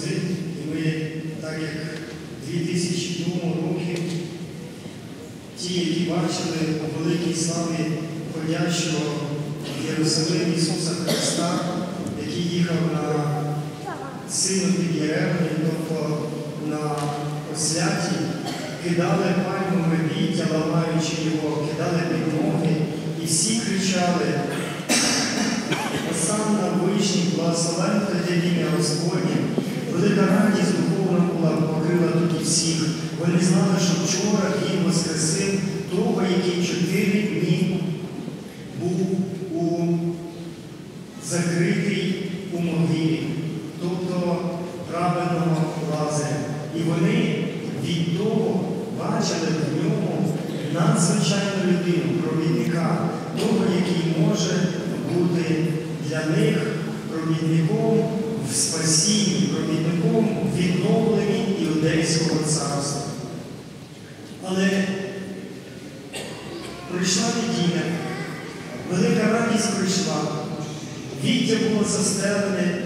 росли, і ми, так як 2002 роки, ті, які бачили у великій славі ходячого в Єрусалим Ісуса Христа, який їхав на сину під тобто на осляті, кидали пальмове віття, ламаючи його, кидали під ноги, і всі кричали. Осанна вишній, благословен тоді ім'я Господнє. Велика радість духовна була покрила тоді всіх. Вони знали, що вчора він воскресив того, який чотири дні був у закритий у могилі, тобто праведного лазаря. І вони від того бачили в ньому надзвичайну людину, провідника, того, який може бути для них провідником в спасінні, провідником в відновленні Іудейського царства. Але прийшла неділя, велика радість прийшла, віття було застелене,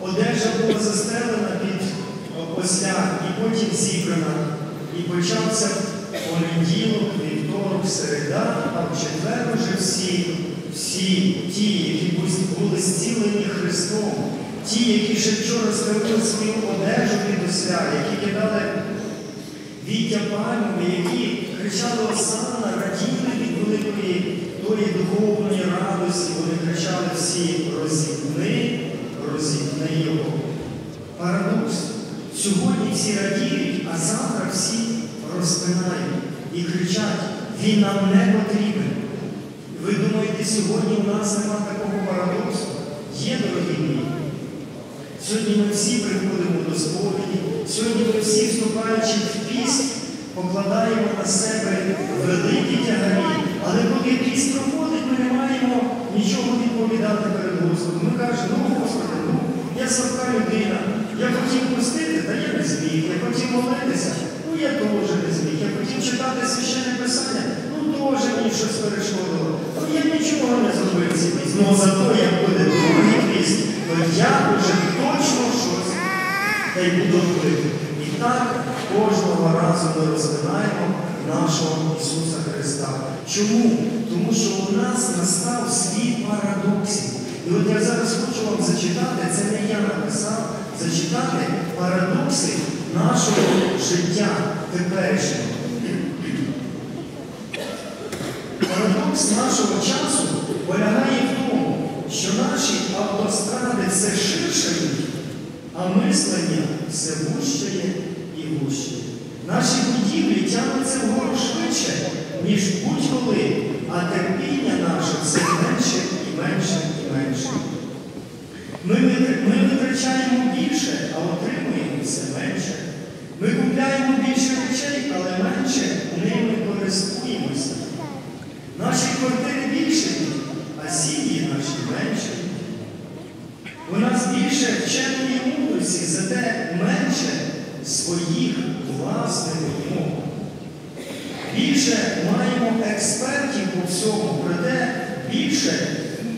одежа була застелена під осля і потім зібрана. І почався понеділок, вівторок, середа, а в четвер уже всі, всі ті, які були зцілені Христом, ті, які ще вчора ставили свою одежу від осля, які кидали віття пальмові, які кричали Осана, раділи від великої тої духовної радості, вони кричали всі розіпни, розіпни його. Парадокс. Сьогодні всі радіють, а завтра всі розпинають і кричать, він нам не потрібен. Ви думаєте, сьогодні у нас нема такого парадоксу? Є, дорогі мої. Сьогодні ми всі приходимо до сповіді, сьогодні ми всі, вступаючи в піст, покладаємо на себе великі тягарі, але поки піст проходить, ми не маємо нічого відповідати перед Господом. Ми кажемо, ну Господи, ну я слабка людина, я хотів пустити, та я не зміг, я хотів молитися, ну я теж не зміг, я хотів читати священне писання, ну теж мені щось перешкодило. Ну я нічого не зробив ці піст. Ну зато як буде другий піст, то я вже та й буду. І так кожного разу ми розпинаємо нашого Ісуса Христа. Чому? Тому що у нас настав світ парадоксів. І от я зараз хочу вам зачитати, це не я написав, зачитати парадокси нашого життя теперішнього. Парадокс нашого часу полягає в тому, що наші ширшають, а мислення все вущає і вущає. Наші будівлі тягнуться вгору швидше, ніж будь-коли, а терпіння наше все менше і менше і менше. Ми витрачаємо більше, а отримуємо все менше. Ми купляємо більше речей, але менше ними користуємося. Наші квартири більші, а сім'ї наші менші. У нас більше вченої мудрості, менше своїх власних умов. Більше маємо експертів по всьому, проте більше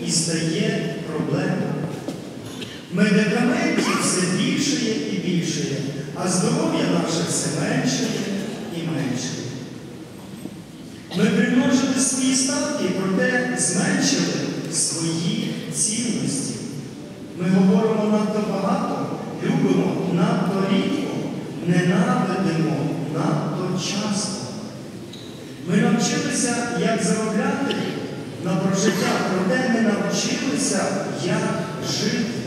і стає проблем. Медикаментів все більшає і більшає, а здоров'я наше все менше і менше. Ми примножили свої статки, проте зменшили свої цінності. Ми говоримо надто багато, любимо надто рідко, ненавидимо надто часто. Ми навчилися, як заробляти на прожиття, проте не навчилися, як жити.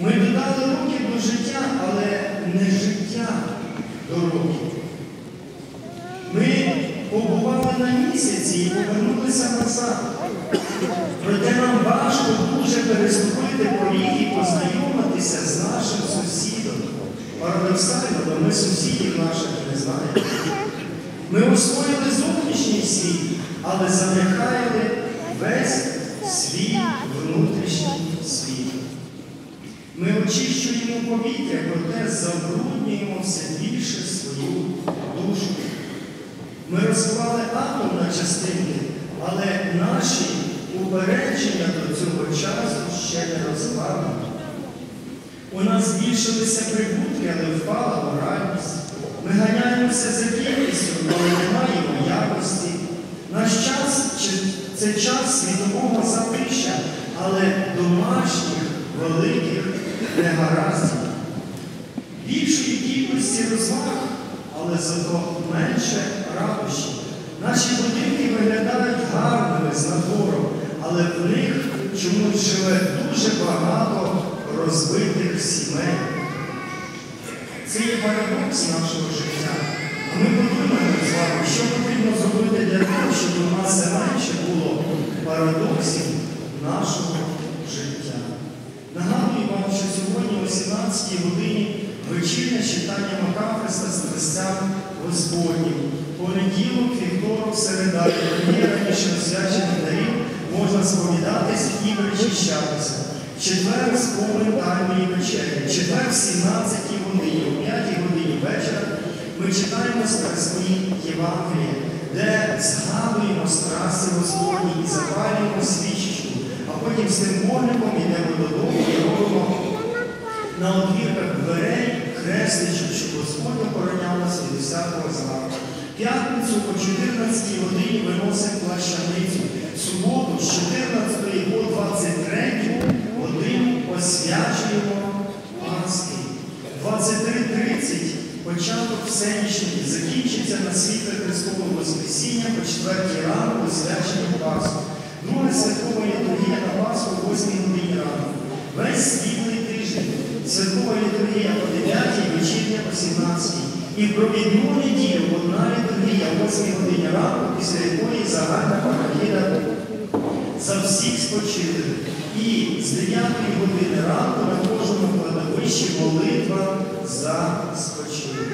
Ми додали руки до життя, але не життя до років. Ми побували на місяці і повернулися назад. Проте сусідів наших не знаємо. Ми освоїли зовнішній світ, але занехаяли весь свій внутрішній світ. Ми очищуємо повітря, проте забруднюємо все більше свою душу. Ми розклали атом на частинки, але наші упередження до цього часу ще не розкладені. У нас збільшилися прибутки, але впала моральність. Ми ганяємося за кількістю, але не маємо якості. Наш час це час світового затища, але домашніх великих негараздів. Більшої кількості розваг, але зато менше радощів. Наші будинки виглядають гарними з надвору, але в них чомусь живе дуже багато розбитих сімей. Це є парадокс нашого життя. Ми подумаємо з вами, що потрібно зробити для того, щоб у нас менше було парадоксів нашого життя. Нагадую вам, що сьогодні о 17 годині вечірнє читання Макафриста з Христям Господнім. Понеділок, вівторок, середа, раніше освячених дарів можна сповідатись і причищатися. Четвер спомин тайної вечері. Четвер в 17 годині, о 5 годині вечора ми читаємо Страсні Євангелія, де згадуємо страсті Господні і запалюємо свічечку, а потім з тим вогником йдемо додому і робимо на одвірках дверей хрестичок, щоб Господь охороняв нас від усякого зла. П'ятницю о 14 годині виносимо плащаницю. На світле Христового Воскресіння по четвертій ранку освячення Пасху. Друга святкова літургія на Пасху о 8 годині ранку. Весь світлий тиждень. Святкова літургія о 9 вечірня о 17 І в провідну неділю одна літургія о 8 годині ранку, після якої загальна панахіда за всіх спочилих. І з 9 години ранку на кожному кладовищі молитва за спочилих.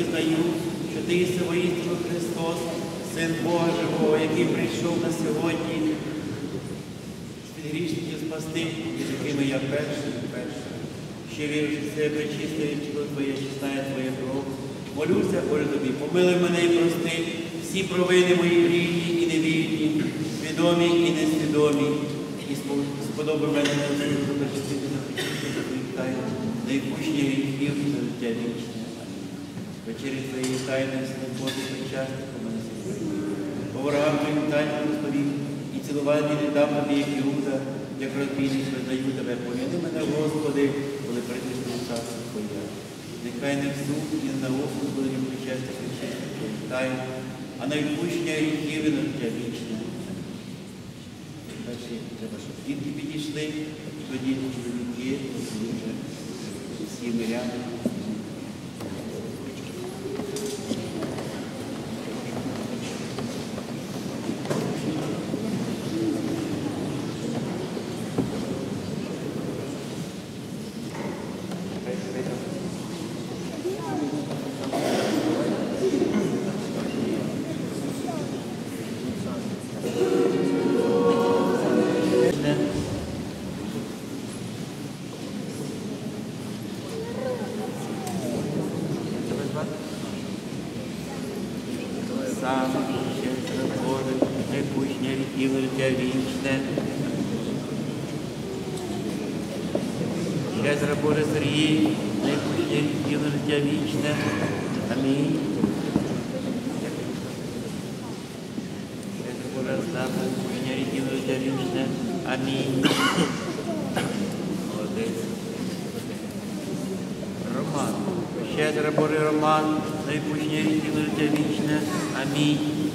Визнаю, що Ти єси воістину Христос, Син Бога який прийшов на сьогодні з грішників спасти, і якими я перший перший. Ще вірю, що це причисте тіло Твоє, чистає Твоє кров. Молюся, Боже тобі, помилуй мене і прости всі провини мої вільні і невільні, свідомі і несвідомі, і спо- сподоби мене на зачастити на тайн, на відпущення гріхів і на життя вічне. Вечері твоєї тайни, свободи причасти по мене сьогодні. По ворогам твоїм тайним розповім, і цілування не дам тобі, як Іуда, як розбійник визнаю тебе. Поміни мене, Господи, коли прийдеш до царства Твоє. Нехай не в суд і не на осуд буде причастя причастя твоїх тайн, а на відпущення гріхів і на життя вічне. Перші треба, щоб дітки підійшли, тоді чоловіки, всі миряни. Не. Тебе звати? Сам ще Боже, непущення віків життя Щедра Боже Сергій, непущення віків життя вічне. Амінь. Щедра Боже Остап, непущення віків життя вічне. Амінь. Роман, Щедра Божий Роман, найпужніше і на життя вічне. Амінь.